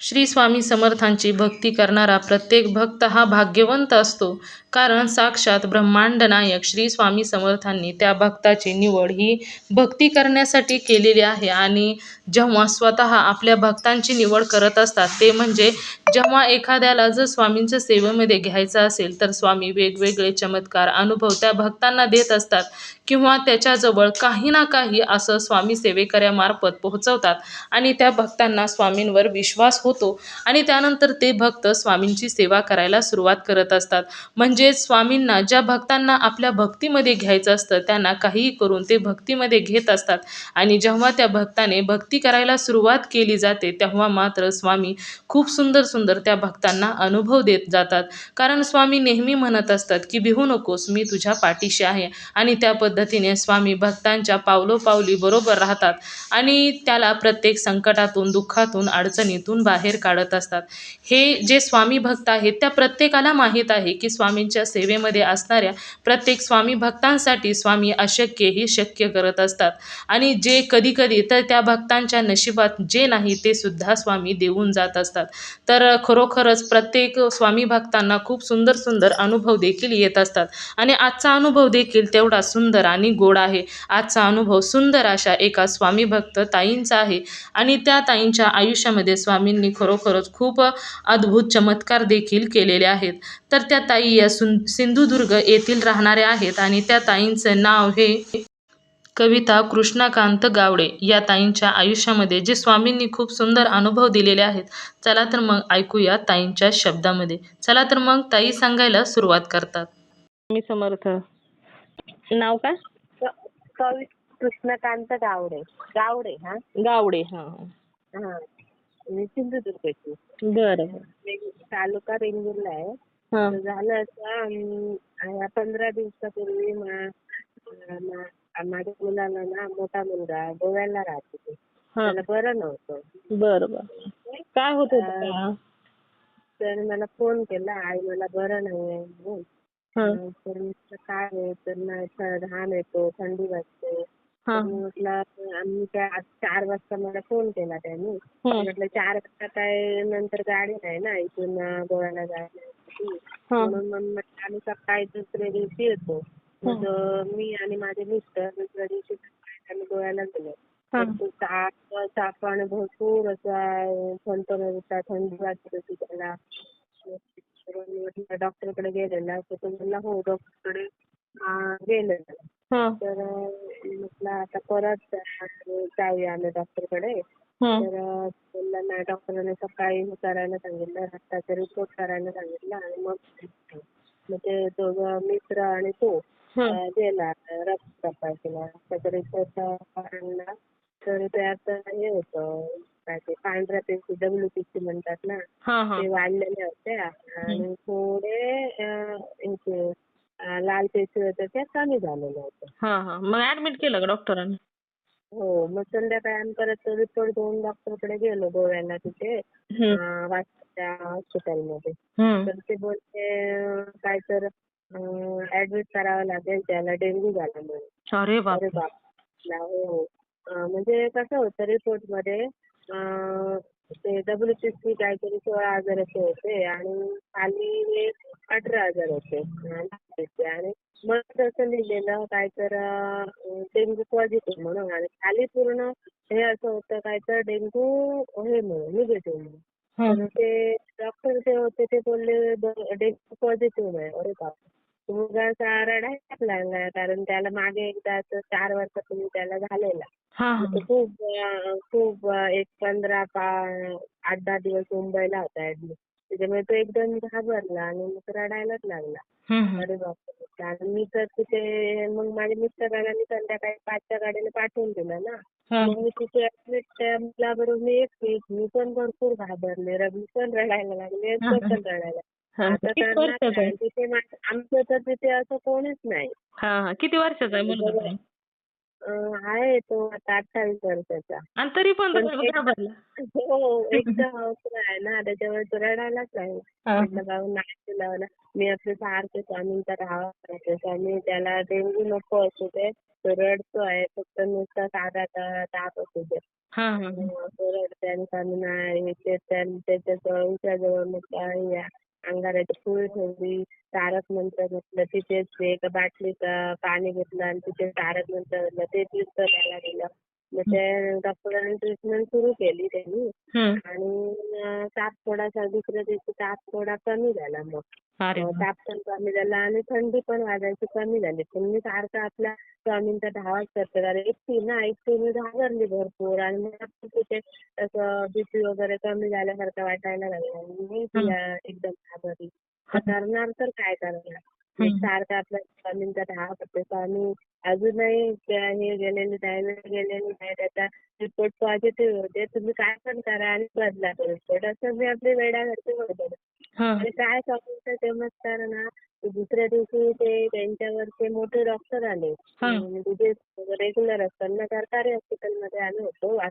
श्री स्वामी समर्थांची भक्ती करणारा प्रत्येक भक्त हा भाग्यवंत असतो. कारण साक्षात ब्रह्मांड नायक श्री स्वामी समर्थांनी त्या भक्ताची निवड ही भक्ती करण्यासाठी केलेली आहे आणि जेव्हा स्वतः आपल्या भक्तांची निवड करत असतात ते म्हणजे जेव्हा एखाद्याला जर स्वामींच्या सेवेमध्ये घ्यायचं असेल तर स्वामी वेगवेगळे चमत्कार अनुभव त्या भक्तांना देत असतात. किंवा त्याच्याजवळ काही ना काही असं स्वामी सेवेकऱ्यामार्फत पोहोचवतात. आणि त्या भक्तांना स्वामींवर विश्वास होतो. आणि त्यानंतर ते भक्त स्वामींची सेवा करायला सुरुवात करत असतात. म्हणजेच स्वामींना ज्या भक्तांना आपल्या भक्तीमध्ये घ्यायचं असतं त्यांना काहीही करून ते भक्तीमध्ये घेत असतात. आणि जेव्हा त्या भक्ताने भक्ती करायला सुरुवात केली जाते तेव्हा मात्र स्वामी खूप सुंदर सुंदर त्या भक्तांना अनुभव देत जातात. कारण स्वामी नेहमी म्हणत असतात की भिवू नकोस मी तुझ्या पाठीशी आहे. आणि त्या पद्धतीने स्वामी भक्तांच्या पावलोपावली बरोबर राहतात आणि त्याला प्रत्येक संकटातून दुःखातून अडचणीतून बाहेर काढत असतात. हे जे स्वामी भक्त आहेत त्या प्रत्येकाला माहीत आहे की स्वामींच्या सेवेमध्ये असणाऱ्या प्रत्येक स्वामी भक्तांसाठी स्वामी अशक्य शक्य करत असतात. आणि जे कधी कधी तर त्या भक्तांच्या नशिबात जे नाही ते सुद्धा स्वामी देऊन जात असतात. तर खरोखरच प्रत्येक स्वामी भक्तांना खूप सुंदर सुंदर अनुभव देखील येत असतात. आणि आजचा अनुभव देखील तेवढा सुंदर आणि गोड आहे. आजचा अनुभव सुंदर अशा एका स्वामी भक्त ताईंचा आहे. आणि त्या ताईंच्या आयुष्यामध्ये स्वामींनी खरोखरच खूप अद्भुत चमत्कार देखील केलेले आहेत. तर त्या ताई या सुं सिंधुदुर्ग येथील राहणाऱ्या आहेत आणि त्या ताईंचं नाव हे कविता कृष्णकांत गावडे. या ताईंच्या आयुष्यामध्ये जे स्वामींनी खूप सुंदर अनुभव दिलेले आहेत चला तर मग ऐकूया ताईंच्या शब्दामध्ये. चला तर मग ताई सांगायला सुरुवात करतात. मी समर्थ. नाव काय? कवी कृष्णकांत गावडे. गावडे हा? गावडे हा हा. मी सिंधुदुर्गची. बरं तालुका रेंगुर्ला आहे. हा. झालं असं अं, पंधरा दिवसापूर्वी मा- मा- माझ्या मुलाला ना मोठा मुलगा गोव्याला राहत होते. हा. त्याला बरं नव्हतं. बरं बरं. काय होत होतं तर मला फोन केला आई मला बरं नाही आहे म्हणून तर काय आहे? तर घाम येतो थंडी वाजते. हा. तर म्हटलं चार वाजता मला फोन केला त्यांनी. म्हटलं चार वाजता काय नंतर गाडी नाही ना इथून गोव्याला जायला हा. म्हणून मग म्हटलं आम्ही सकाळी दुसऱ्या दिवशी येतो. मग मी आणि माझे मिस्टर दुसऱ्या दिवशी सकाळी आम्ही गोव्याला गेलो. ताप आणि भरपूर असा होता थंडी वाजत होती त्याला. म्हटलं डॉक्टरकडे गेलेला तर तो म्हणला हो डॉक्टरकडे गेलेला तर म्हटलं आता परत जाऊया आम्ही डॉक्टरकडे. तर बोलला नाही डॉक्टरांनी सकाळी हे करायला सांगितलं रक्ताचा रिपोर्ट करायला सांगितलं आणि मग मग ते दोघं मित्र आणि तो गेला रक्त तपासायला रक्ताचा रिपोर्ट काढला. तर त्यात हे होतं ते पांढऱ्या पेशी डब्ल्यू पी सी म्हणतात ना ते वाढलेल्या होत्या आणि थोडे लाल पेशी होत्या त्या कमी झालेल्या होत्या. हा हा. मग ऍडमिट केलं का डॉक्टरांनी हो मग संध्याकाळी आम्ही परत रिपोर्ट घेऊन डॉक्टरकडे गेलो गोव्याला तिथे वाजच्या हॉस्पिटलमध्ये. तर ते बोलते अं, काय तर ऍडमिट करावं लागेल त्याला डेंग्यू झाला म्हणून. अरे बाप हो. म्हणजे कसं होतं रिपोर्टमध्ये ते डब्ल्यूपीसी काहीतरी सोळा हजाराचे होते आणि खाली अठरा हजार होते. आणि मग तसं लिहिलेलं काय तर डेंग्यू पॉझिटिव्ह म्हणून आणि खाली पूर्ण हे असं होतं काय तर डेंग्यू हे म्हणून निगेटिव्ह म्हणून. तर ते डॉक्टर जे होते ते बोलले डेंग्यू पॉझिटिव्ह आहे. अरे बाप मुलगा असा रडायला लागला कारण त्याला मागे एकदा असं चार वर्षापूर्वी त्याला झालेला. मग तो खूप खूप एक पंधरा आठ दहा दिवस मुंबईला होता ऍडमिट त्याच्यामुळे तो एकदम घाबरला आणि मग रडायलाच लागला. अरे बापरे. आणि मी तर तिथे मग माझ्या मिस्टरांना मी संध्याकाळी पाचच्या गाडीने पाठवून दिलं ना. मग मी तिथे ऍडमिट त्या मुलाबरोबर मी एकटीच मी पण भरपूर घाबरले. रवी पण रडायला लागले तो पण रडायला हा. आता किती करणार वर्षाचा काय आहे तिथे मा- आमचं तर तिथे असं कोणीच नाही. किती वर्षाचा आहे मुलगा आहे तो आता अठ्ठावीस वर्षाचा. आणि तरी पण घाबरला. हो एकदम अवसर आहे ना त्याच्यामुळे तो रडायलाच लागला. म्हटलं बाबा नाही लावला मी आपले सारखे स्वामींचा राहावा करायचे स्वामी त्याला डेंग्यू नको असू दे. तो रडतो आहे फक्त नुसता साधा ताप असू दे. तो रडते आणि स्वामी नाही त्याच्याजवळ उच्या जवळ मग काय या. अंगाराची फुल ठेवली तारक मंत्र घेतलं तिथेच ते बाटलीत पाणी घेतलं आणि तिथे तारक मंत्र घेतलं ते तीर्थ त्याला गेलं. मग ते डॉक्टरांनी ट्रीटमेंट सुरू केली त्यांनी. आणि ताप थोडासा दुसऱ्या दिवशी ताप थोडा कमी झाला मग. ताप पण कमी झाला आणि थंडी पण वाजायची कमी झाली. पण मी सारखा आपला स्वामींचा धावाच करते कारण एकटी ना एकटी मी घाबरली भरपूर. आणि मला पण तिथे असं बीपी वगैरे कमी झाल्यासारखं वाटायला लागलं. आणि मी एकदम घाबरली. करणार तर काय करणार? मी हम्म. सारखं आपल्या स्वामींचा धावा करते स्वामी अजूनही हे गेलेले डायबिटीस गेलेले नाही त्याचा रिपोर्ट पॉझिटिव्ह होते तुम्ही काय पण करा आणि बदला तो रिपोर्ट असं मी आपली बरोबर हा. आणि काय स्वामींचा चमत्कार ना की दुसऱ्या दिवशी ते त्यांच्यावरचे मोठे डॉक्टर आले हा. म्हणजे जे रेग्युलर असतात ना सरकारी हॉस्पिटलमध्ये आम्ही होतो हा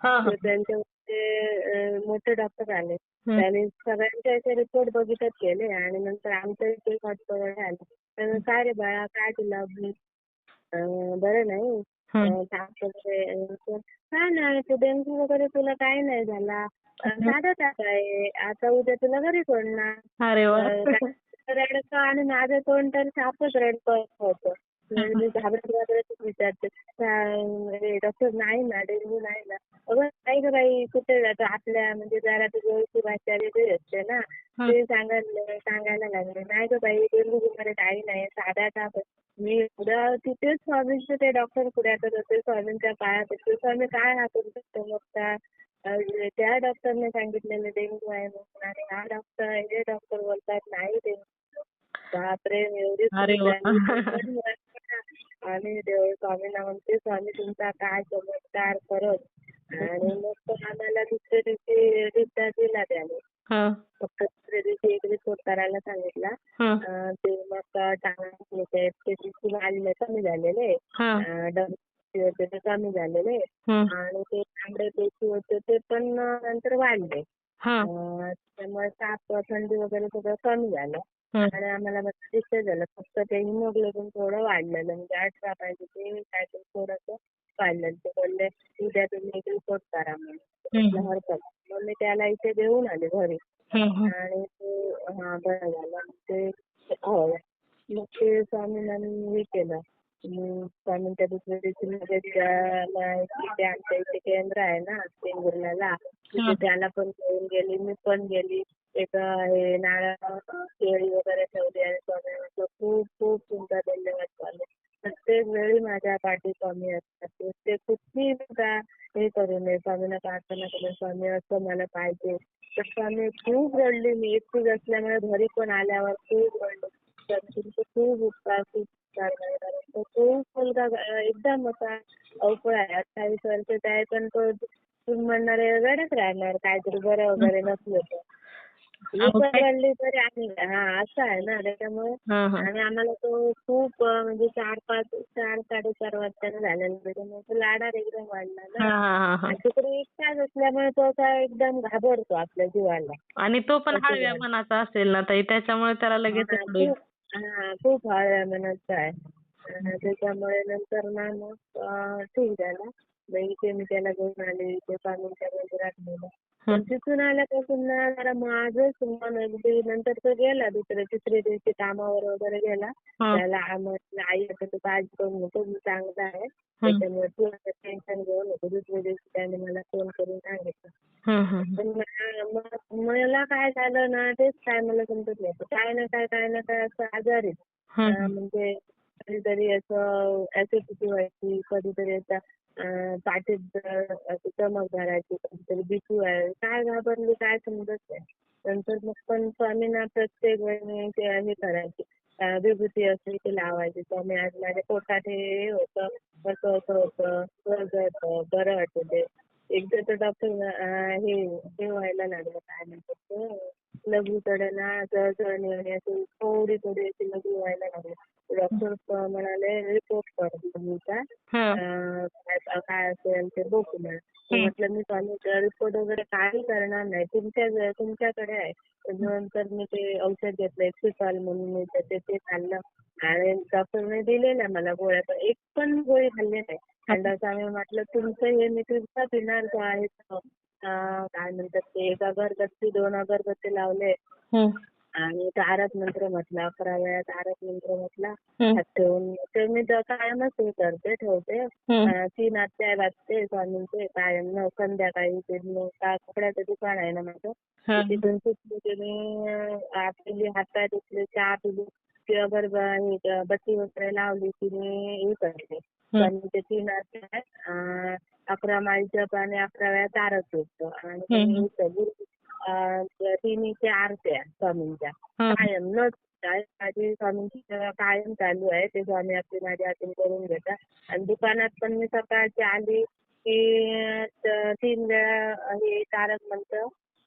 हा तर त्यांच्यावरचे मोठे डॉक्टर आले. त्यांनी सगळ्यांचे असे रिपोर्ट बघितच गेले आणि नंतर आमच्या इथे हॉस्पिटल आले तर काय रे बाळा काय तुला बरं नाही. वगैरे काय नाही ते डेंग्यू वगैरे तुला काय नाही झाला. साधा ताप आहे आता उद्या तुला घरी सोडणार. रडतं आणि माझं तोंड तर सापच रडतं होतं. म्हणजे घाबरत घाबरतच विचारते काय, डॉक्टर नाही ना डेंग्यू नाही ना. अगं नाही गं बाई कुठे जातो? आपल्या म्हणजे जरा ती जवळची भाषा वेगळी असते ना. ते सांगायला सांगायला लागले. नाही गं बाई वगैरे काही नाही. साधा ताप. मी उद्या तिथेच स्वामींचे ते डॉक्टर पुढे होते. स्वामींच्या पायात होते. स्वामी काय हा करू शकतो मग त्या त्या डॉक्टरने सांगितलेलं डेंग्यू आहे म्हणून. आणि हा डॉक्टर हे डॉक्टर बोलतात नाही डेंग्यू बापरे एवढी. आणि देव स्वामींना म्हणते स्वामी तुमचा काय चमत्कार करत आणि मग तो आम्हाला दुसऱ्या दिवशी डिस्चार्ज दिला त्याने हा. फक्त दुसऱ्या दिवशी एक रिपोर्ट करायला सांगितला हा. अं, ते मग टांगा आलेले कमी झालेले हा. अं, होते ते कमी झालेले. आणि ते तांबडे पेशी होते ते पण अं, नंतर वाढले हा. अं, त्यामुळे ताप थंडी वगैरे सगळं कमी झालं. आणि आम्हाला मग डिस्चार्ज झालं फक्त ते हिमोग्लोबिन थोडं वाढलेलं म्हणजे अठरा पाहिजे ते काहीतरी थोडंसं वाढलेलं ते बोलले उद्या तुम्ही रिपोर्ट करा म्हणून. म्हटलं हरकत. मग मी त्याला इथे देऊन आले घरी. आणि ते हा बरं झालं. ते हो. मग ते स्वामींना मी हे केलं. स्वामींच्या दुसऱ्या दिवशी लगेच त्याला इथे आमच्या इथे केंद्र आहे ना वेंगुर्ल्याला तिथे त्याला पण घेऊन गेली मी पण गेली. एक हे नारळ केळी वगैरे ठेवली आणि स्वामी म्हटलं खूप खूप तुमचा धन्यवाद स्वामी प्रत्येक वेळी माझ्या पाठी स्वामी असतात. ते- कुठली का हे करू नये. स्वामींना प्रार्थना करून स्वामी असं मला पाहिजे. तर स्वामी खूप रडली. मी एकटीच असल्यामुळे घरी पण आल्यावर खूप रडली. तुमचे खूप उपकार खूप उपकार कारण खूप मुलगा एकदम असा अवकळ आहे. अठ्ठावीस वर्षाचा आहे. पण तो तुम्ही म्हणणार रडत राहणार. काहीतरी बरं वगैरे नसलं तर. रडली तरी आम्ही हा असं आहे ना. त्याच्यामुळे. आणि आम्हाला तो खूप म्हणजे चार पाच चार साडेचार वर्षाने झालेला त्याच्यामुळे तो लाडार एकदम वाढला ना. तिकडे एकटाच असल्यामुळे तो असा एकदम घाबरतो आपल्या जीवाला. आणि तो पण हळव्या. मनाचा असेल ना ताई. त्याच्यामुळे त्याला लगेच हा. खूप हळव्या मनाचा आहे. त्याच्यामुळे नंतर ना मग ठीक झाला. मग इथे मी त्याला घेऊन आले. इथे स्वामींच्या मंदिरात नेलं हम्म. तिथून आल्यापासून ना जरा माझंच मन अगदी नंतर तो गेला दुसऱ्या तिसऱ्या दिवशी कामावर वगैरे गेला. त्याला म्हटलं आई आता तू काळजी करू नको मी चांगला आहे त्याच्यामुळे तू आता टेन्शन घेऊ नको दुसऱ्या दिवशी त्याने मला फोन करून सांगितलं. पण मला- काय झालं ना तेच काय मला समजत नाही काय ना काय काय ना काय असं आजारी. म्हणजे कधीतरी असं ऍसिडिटी व्हायची कधीतरी असं पाठीत चमक धरायची कधीतरी बीपी आहे काय घाबरली काय समजत नाही. नंतर मग पण स्वामींना प्रत्येक वेळी ते हे करायचे. विभूती असते ती लावायची. स्वामी आज माझ्या पोटात हे होतं कसं असं होतं. होतं बरं वाटतं ते. एकदा तर डॉक्टर हे हे व्हायला लागलं. काय म्हणतात ते, लघवीकडे ना जळजळ आणि अशी थोडी थोडी अशी लघवी व्हायला लागली. डॉक्टर म्हणाले रिपोर्ट कर. हा. अं, काय काय असेल ते बघू ना म्हटलं मी स्वामीचा रिपोर्ट वगैरे काही करणार नाही. तुमच्या तुमच्याकडे आहे. नंतर मी ते औषध घेतलं एक्सिटॉल म्हणून मी ते ते खाल्लं. आणि डॉक्टरने दिलेल्या मला गोळ्या. पण एक पण गोळी खाल्ली नाही. आणि डॉक्टरांनी म्हटलं तुमचं हे मी तुमचा पिणार आहे. काय म्हणतात ते एक अगरबत्ती दोन अगरबत्ती लावले. आणि तारक मंत्र म्हटला अकरा वेळा तारक मंत्र म्हटला ठेवून ते मी तर कायमच हे करते ठेवते. तीन अध्याय वाचते स्वामींचे कायम न संध्याकाळी ते कपड्याचं दुकान आहे ना माझं. तिथून सुटली की मी आपली हातपाय धुतले चहा पिली किंवा हे क- बत्ती वगैरे लावली की मी हे करते. स्वामींचे तीन अध्याय अकरा माळी जप आणि अकरा वेळा तारक झोपतो. आणि तिन्हीच्या आरत्या स्वामींच्या. कायम न माझी स्वामींची सेवा कायम चालू आहे. ते स्वामी आपली माझ्या हातून करून घेतात. आणि दुकानात पण मी सकाळची आली की तीन वेळा हे तारक मंत्र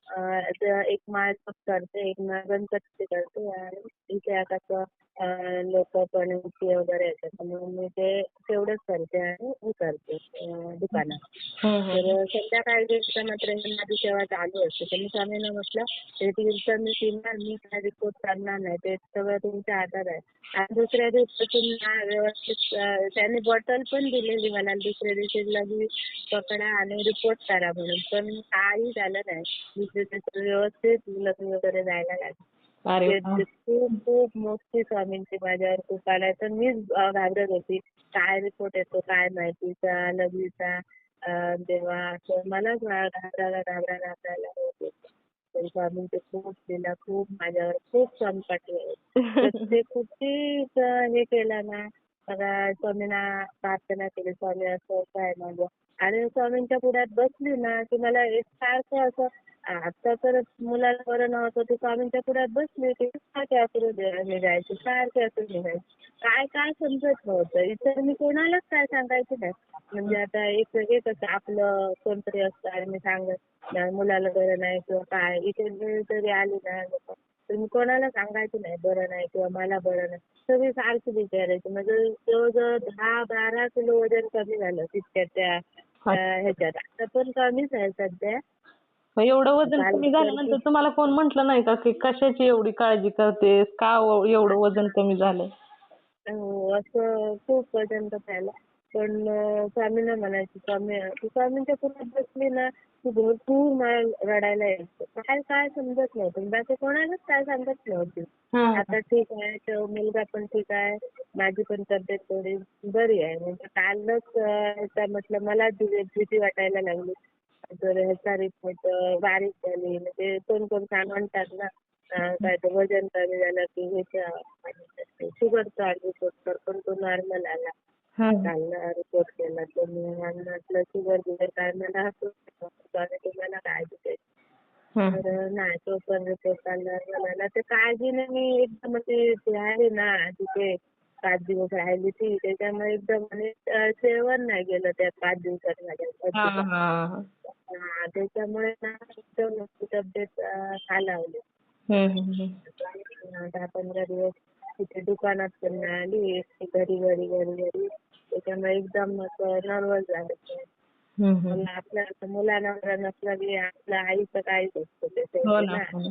अं, त- एक माळ करते एक माळ गणपती करते. आणि इथे आता लोक पण वगैरे येतात. म्हणून मी ते तेवढंच करते आणि हे करते दुकानात. हम्म. तर संध्याकाळी मात्र ही माझी सेवा चालू असते तर मी स्वामींना म्हटलं हे तीर्थ मी पिणार मी काय रिपोर्ट करणार नाही ते सगळं तुमच्या हातात आहे. आणि दुसऱ्या ना व्यवस्थित त्यांनी बॉटल पण दिलेली मला दुसऱ्या दिवशी लगेच पकडा आणि रिपोर्ट करा म्हणून. पण काही झालं नाही. दुसऱ्या दिवशी व्यवस्थित लग्न वगैरे जायला लागलं. खूप खूप मोठी स्वामींची माझ्यावर खूप आलाय. तर मीच घाबरत होती. काय रिपोर्ट येतो काय माहितीचा लघवीचा तेव्हा असं मलाच घाबरायला घाबरायला घाबरायला होत स्वामींचे खूप लिला खूप माझ्यावर खूप संकट प्रत्येक कुठेच हे केलं ना बघा स्वामींना प्रार्थना केली. स्वामी असं असं आहे माझं. आणि स्वामींच्या पुढ्यात बसली ना की मला एक सारखं असं आता तर मुलाला बरं नव्हतं ते स्वामींच्या पुढ्यात बसली की सारखे असू निघायचे सारखे असू निघायचे काय काय समजत नव्हतं. इतर मी कोणालाच काय सांगायचे नाही. म्हणजे आता एक एक असं आपलं कोणतरी असतं आणि मी सांगत नाही, मुलाला बरं नाही किंवा काय इथे तरी जरी आली ना. लोकं, तर मी कोणाला सांगायचं नाही बरं नाही किंवा मला बरं नाही. सगळी सारखी विचारायची. म्हणजे जवळजवळ दहा बारा किलो वजन कमी झालं तितक्या त्या ह्याच्यात. आता पण कमीच आहे सध्या. एवढं वजन कमी झाल्यानंतर तुम्हाला कोण म्हटलं नाही का की कशाची एवढी काळजी करतेस का एवढं वजन कमी झालंय? हो असं खूप वजन झालं पण स्वामींना म्हणायची स्वामी तू स्वामींच्या पुढे बसली ना की भरपूर मला रडायला यायचं. काय काय समजत नव्हतं बाकी कोणालाच काय सांगत नव्हती. आता ठीक आहे तो मुलगा पण ठीक आहे माझी पण तब्येत थोडी बरी आहे. म्हणजे कालच म्हटलं मला भीती वाटायला लागली. तर ह्याचा रिपोर्ट बारीक झाली म्हणजे कोण कोण काय म्हणतात ना काय ते वजन कमी झालं की ह्याच्या शुगरचा रिपोर्ट कर पण तो नॉर्मल आला. काल रिपोर्ट केला तर मी म्हटलं शुगर बिगर काय मला. आणि तुम्हाला काळजी द्यायची तर नाही तो पण रिपोर्ट आला मला ते काळजीने मी एकदम अशी राहिली ना तिथे पाच दिवस राहिली ती त्याच्यामुळे एकदम अं, जेवण नाही गेलं त्या पाच दिवसात माझ्या हा, त्याच्यामुळे ना एकदम तब्येत खालावली. दहा पंधरा दिवस तिथे दुकानात पण नाही आली घरी घरी घरी घरी. त्याच्यामुळे एकदम असं नर्वस झालं. आपल्या आता मुलांना नसलं की आपल्या आईचं काहीच असतं हो.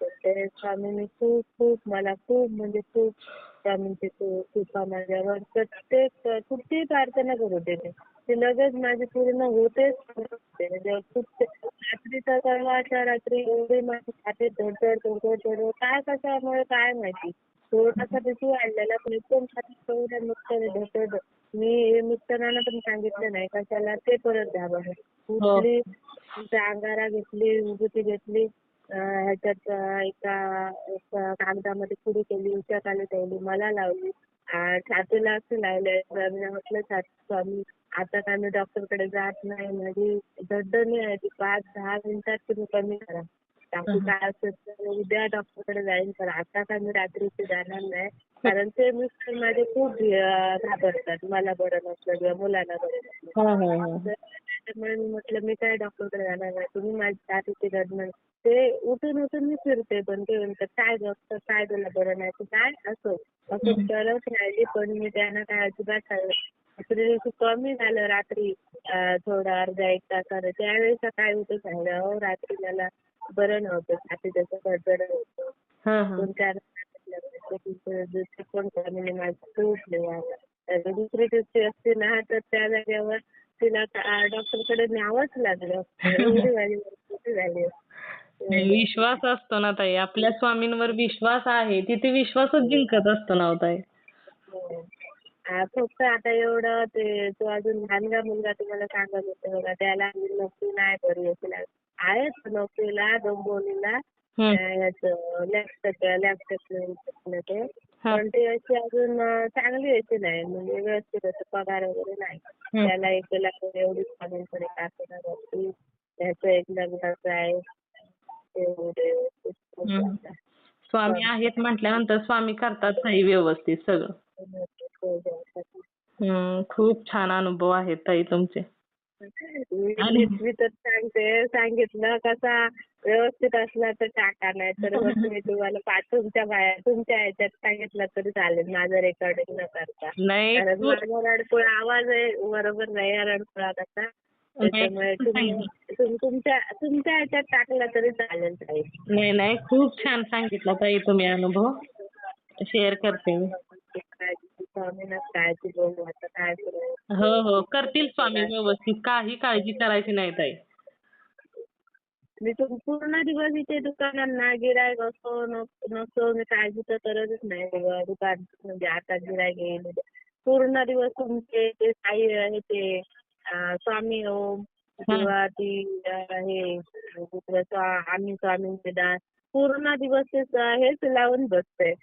तर ते स्वामींनी खूप खूप मला खूप म्हणजे खूप स्वामींची कृपा माझ्यावर प्रत्येक कुठलीही प्रार्थना करू दे ते. ती लगेच माझी पूर्ण होतेच. म्हणजे खूप रात्रीचा परवाच्या रात्री एवढी माझी छातीत धडधड धडधड धडधड. काय कशामुळे काय माहिती? थोडासा भीती वाढलेला पण एकदम छातीत एवढ्या नुकसान धडधड. मी हे मिस्टरांना पण सांगितलं नाही. कशाला? ते परत बरं. कुठली तुमच्या अंगारा घेतली विभूती घेतली. ह्याच्यात एका एका कागदामध्ये पुडी केली उशाखाली ठेवली मला लावली. छातीला असं लावलंय तर मी म्हटलं स्वामी आता काय मी डॉक्टरकडे जात नाही माझी धडधडणी आहे ती पाच दहा मिनिटात तुम्ही कमी करा. बाकी काय असेल तर उद्या डॉक्टरकडे जाईन पण आता काय मी रात्रीची जाणार नाही. कारण ते मिस्टर माझे खूप घाबरतात. मला बरं नसलं किंवा मुलाला बरं नसलं. त्याच्यामुळे मी म्हटलं मी काय डॉक्टरकडे जाणार नाही. तुम्ही माझी छातीची गडबड ते उठून उठून मी फिरते. पण ते म्हणतात काय डॉक्टर काय तुला बरं नाही? तर काय असं? असं करत राहिली. पण मी त्यांना काय अजिबात दुसऱ्या दिवशी कमी झालं रात्री थोडं अर्धा एक तासानं त्यावेळेस काय होतं सांगितलं अहो रात्री मला बरं नव्हतं. छाती त्याचं गडबड होतं. दोन चार दिवशी पण दुसरी दिवशी असते ना तर त्या जागेवर तिला डॉक्टरकडे न्यावंच लागलं एवढी माझी परिस्थिती झाली विश्वास असतो ना ताई. आपल्या स्वामींवर विश्वास आहे. तिथे विश्वासच जिंकत असतो ना हो ताई. फक्त आता एवढं ते तो अजून लहानगा मुलगा तुम्हाला सांगत होते बघा त्याला नोकरी नाही बरी आहे आहे नोकरीला दोन बोलीला. लॅपटॉप ते. पण ते अशी अजून चांगली याची नाही. म्हणजे व्यवस्थित असं पगार वगैरे नाही. त्याला एक लाख एवढी स्वामींकडे टाकणार होती त्याचं एक लग्नाचं आहे. ते. स्वामी आहेत म्हटल्यानंतर स्वामी करतात ताई व्यवस्थित सगळं. हम्म, खूप छान अनुभव आहेत ताई तुमचे. मी तर सांगते सांगितलं कसा व्यवस्थित असला तर टाका नाही तर मग मी तुम्हाला पाठ तुमच्या बाहेर तुमच्या ह्याच्यात सांगितलं तरी चालेल माझं रेकॉर्डिंग न करता. नाही कारण माझा रडकुळा आवाज आहे बरोबर नाही आहे रडकुळा कसा त्याच्यामुळे तुम्ही तुम- तुमच्या तुमच्या ह्याच्यात टाकला तरी चालेल ताई. नाही नाही खूप छान सांगितला ताई तुम्ही अनुभव. शेअर करते मी. काळजी स्वामींना काळजी बघू आता काय करू? हो हो करतील स्वामी व्यवस्थित. काही काळजी करायची नाही ताई. मी तुम पूर्ण दिवस इथे दुकानांना गिरायक असो नस- मी काळजी तर करतच नाही दुकान म्हणजे आता गिरायक येईल पूर्ण दिवस तुमचे ते साई हे ते स्वामी ओम किंवा ती हे आम्ही स्वामींचे दास पूर्ण दिवस ते हेच लावून बसते.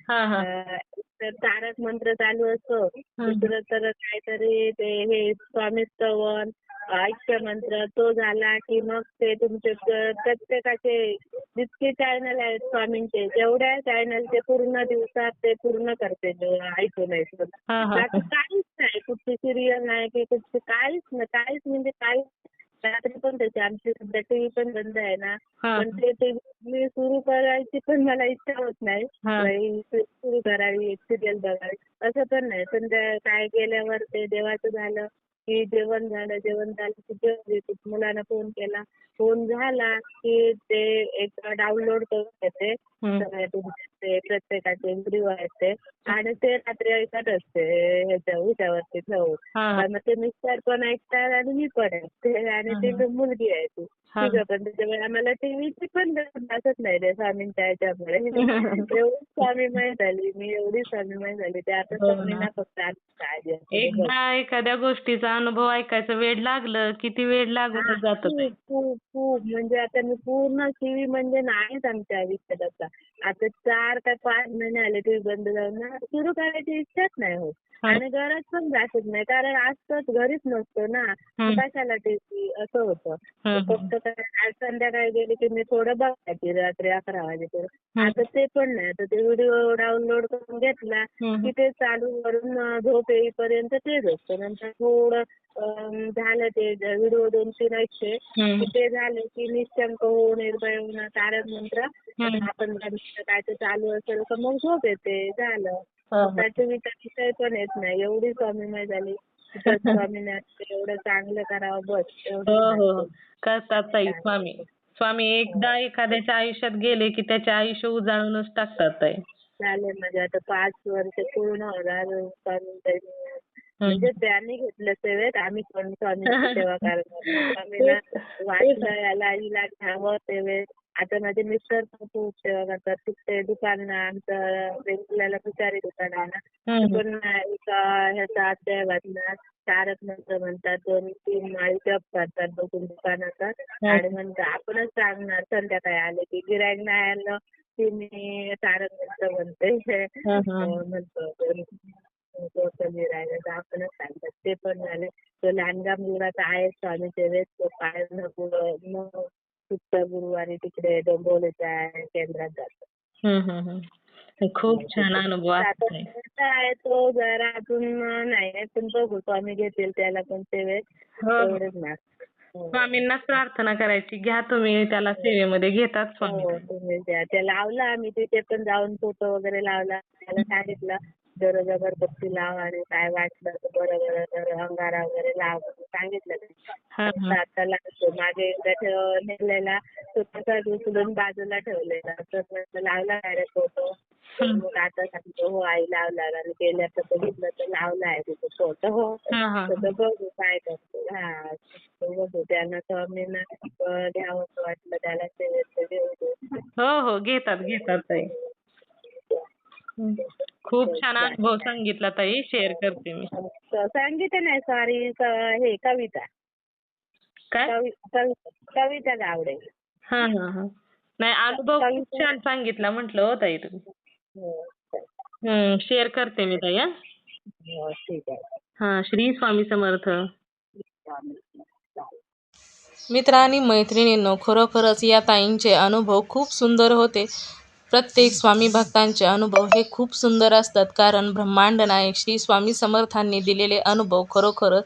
तर तारक मंत्र चालू असतो. दुसरं तर काहीतरी ते हे स्वामी स्तवन ऐक्य मंत्र तो झाला की मग ते तुमचे प्रत्येकाचे जितके चॅनल आहेत स्वामींचे जेवढ्या चॅनलचे पूर्ण दिवसात ते पूर्ण करते ते ऐकून ऐकून. बाकी काहीच नाही कुठची सिरियल नाही की कुठची काहीच नाही काहीच म्हणजे काहीच रात्री पण त्याची आमची सध्या टीव्ही पण बंद आहे ना. पण ते टीव्ही सुरू करायची पण मला इच्छा होत नाही. सुरू करावी सिरियल बघावी असं पण नाही. त्या काय गेल्यावर ते देवाचं झालं की जेवण झालं जेवण झालं की जेवण देते. मुलांना फोन केला. फोन झाला की ते एक डाउनलोड करून घेते ते प्रत्येकाचे व्हिडिओ आहेत ते. आणि ते रात्री ऐकत असते. ह्याच्या उशावरती ठेवून मग ते मिस्टर पण ऐकतात आणि मी पण ऐकते. आणि ती मुलगी आहे ती. त्याच्यामुळे आम्हाला टीव्हीची पण भासत नाही रे स्वामींच्या ह्याच्यामुळे एवढी स्वामीमय झाली मी एवढी स्वामीमय झाली ते आता हो. स्वामींना फक्त आमची काळजी असते. एकदा एखाद्या गोष्टीचा अनुभव ऐकायचं वेळ लागलं किती वेळ लागूनच जातं. खूप खूप खूप म्हणजे आता मी पूर्ण टीव्ही म्हणजे नाहीच आमच्या आयुष्यात आता आता चार का पाच महिने आले टीव्ही बंद जाऊन ना सुरू करायची इच्छाच नाही होत हा. आणि गरज पण भासत नाही कारण असतंच घरीच नसतो ना. कशाला टीव्ही असं होतं. फक्त आज संध्याकाळी गेली की मी थोडं बघायची रात्री अकरा वाजेपर्यंत. आता ते पण नाही. आता ते व्हिडिओ डाउनलोड करून घेतला. की ते चालू करून झोप येईपर्यंत तेच असतं नंतर थोडं झालं ते व्हिडिओ दोन तीन ऐकते. ते झालं की निशंक होऊन निर्भय होऊन तारक मंत्र. आपण काय ते चालू असेल तर मग झोप येते. झालं. हा, हा. त्याचे विचार विषय पण येत नाही. एवढी स्वामीमय झाली. एवढं चांगलं करावं बस. हो हो हो. करतात ताई स्वामी. स्वामी एकदा एखाद्याच्या आयुष्यात गेले की त्याचे आयुष्य उजाळूनच टाकतात ताई. झाले म्हणजे आता पाच वर्ष पूर्ण होणार म्हणजे त्यांनी घेतलं सेवेत आम्ही पण स्वामींची सेवा करणार. स्वामीला वाटलं याला हिला घ्यावं सेवेत. आता माझे मिस्टर पण खूप सेवा करतात. तिथे दुकान आमचं वेंगुर्ल्याला दुकान आहे ना. पण एका ह्याचा अध्याय वाचला. तारक मंत्र म्हणतात. दोन तीन माळी जप करतात बघून दुकानाचा. आणि म्हणतात आपणच सांगणार संध्याकाळी आले की गिराईक नाही आलं की मी तारक मंत्र म्हणते. म्हणतो. तो आपणच सांगतात. ते पण झाले. तो लहानगा मुलगा तर आहे स्वामी सेवेत तो काय पुढच्या गुरुवारी तिकडे डोंबिवलीच्या केंद्रात जातो. हम्म, हम्म, हम्म. खूप छान अनुभव आहे तो जरा अजून नाही पण बघू. स्वामी घेतील त्याला पण सेवेत हो हो. तेवढेच ना. हो. स्वामींनाच प्रार्थना करायची. घ्या तुम्ही त्याला सेवेमध्ये घेतात स्वामी हो तुम्ही द्या ते लावला आम्ही तिथे पण जाऊन फोटो वगैरे लावला. त्याला सांगितलं. अगरबत्ती लाव आणि काय वाटलं तर बरं बरं तर अंगारा वगैरे लाव सांगितलं. तर आता लागतो मागे एकदा ठेव- नेलेला तो तसाच उचलून बाजूला ठेवलेला. तर म्हटलं लावला काय रे फोटो मग आता सांगतो हो आई लावला आणि गेल्या तर बघितलं तर लावला आहे तिथे फोटो हो. तर बघू काय करतो. हा तर बघू. त्यांना स्वामींना अं, घ्यावं असं वाटलं. त्याला सेवेत घेऊ. हो हो. घेतात घेतात. खूप छान अनुभव सांगितला ताई. शेअर करते मी. सांगितलं नाही सॉरी हे कविता. काय? कवि कवि- कविता गावडे. हा हा हा. नाही अनुभव खूप छान सांगितला म्हटलं हो ताई तुम्ही. हो हम्म शेअर करते मी ताई हा. हो, हा श्री स्वामी समर्थ. मित्र आणि मैत्रिणींनो खरोखरच या ताईंचे अनुभव खूप सुंदर होते. प्रत्येक स्वामी भक्तांचे अनुभव हे खूप सुंदर असतात. कारण ब्रह्मांड नायक श्री स्वामी समर्थांनी दिलेले अनुभव खरोखरच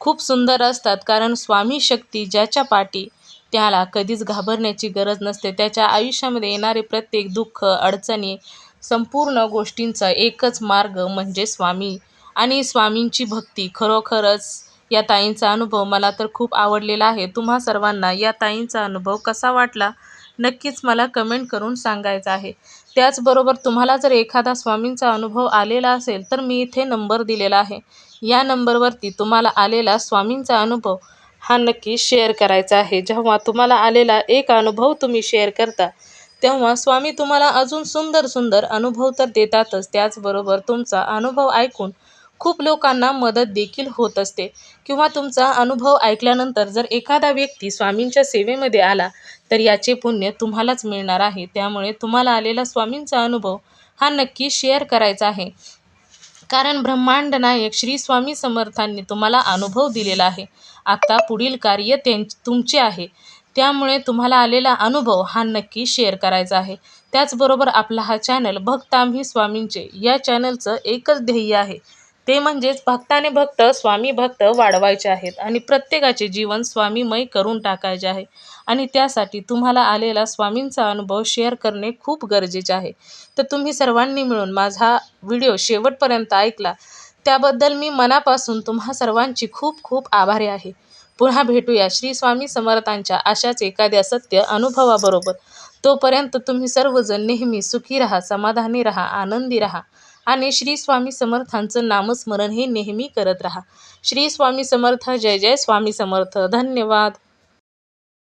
खूप सुंदर असतात. कारण स्वामी शक्ती ज्याच्या पाठी त्याला कधीच घाबरण्याची गरज नसते. त्याच्या आयुष्यामध्ये येणारे प्रत्येक दुःख अडचणी संपूर्ण गोष्टींचा एकच मार्ग म्हणजे स्वामी. आणि स्वामींची भक्ती खरोखरच या ताईंचा अनुभव मला तर खूप आवडलेला आहे. तुम्हा सर्वांना या ताईंचा अनुभव कसा वाटला? नक्कीच मला कमेंट करून सांगायचं आहे. त्याचबरोबर तुम्हाला जर एखादा स्वामींचा अनुभव आलेला असेल तर मी इथे नंबर दिलेला आहे. या नंबरवरती तुम्हाला आलेला स्वामींचा अनुभव हा नक्की शेअर करायचा आहे. जेव्हा तुम्हाला आलेला एक अनुभव तुम्ही शेअर करता तेव्हा स्वामी तुम्हाला अजून सुंदर सुंदर अनुभव तर देतातच. त्याचबरोबर तुमचा अनुभव ऐकून खूप लोकांना मदत देखील होत असते. किंवा तुमचा अनुभव ऐकल्यानंतर जर एखादा व्यक्ती स्वामींच्या सेवेमध्ये आला तर याचे पुण्य तुम्हालाच मिळणार आहे. त्यामुळे तुम्हाला आलेला स्वामींचा अनुभव हा नक्की शेअर करायचा आहे. कारण ब्रह्मांड नायक श्री स्वामी समर्थांनी तुम्हाला अनुभव दिलेला आहे. आता पुढील कार्य त्यां तुमचे आहे. त्यामुळे तुम्हाला आलेला अनुभव हा नक्की शेअर करायचा आहे. त्याचबरोबर आपला हा चॅनल भक्त आम्ही स्वामींचे या चॅनलचं एकच ध्येय आहे. ते म्हणजेच भक्ताने भक्त स्वामी भक्त वाढवायचे आहेत आणि प्रत्येकाचे जीवन स्वामीमय करून टाकायचे आहे. आणि त्यासाठी तुम्हाला आलेला स्वामींचा अनुभव शेअर करणे खूप गरजेचे आहे. तर तुम्ही सर्वांनी मिळून माझा व्हिडिओ शेवटपर्यंत ऐकला. त्याबद्दल मी मनापासून तुम्हा सर्वांची खूप खूप आभारी आहे. पुन्हा भेटूया श्री स्वामी समर्थांच्या अशाच एखाद्या सत्य अनुभवाबरोबर. तोपर्यंत तुम्ही सर्वजण नेहमी सुखी राहा समाधानी राहा आनंदी राहा. आणि श्री स्वामी समर्थांचं नामस्मरण हे नेहमी करत राहा. श्री स्वामी समर्थ जय जय स्वामी समर्थ. धन्यवाद.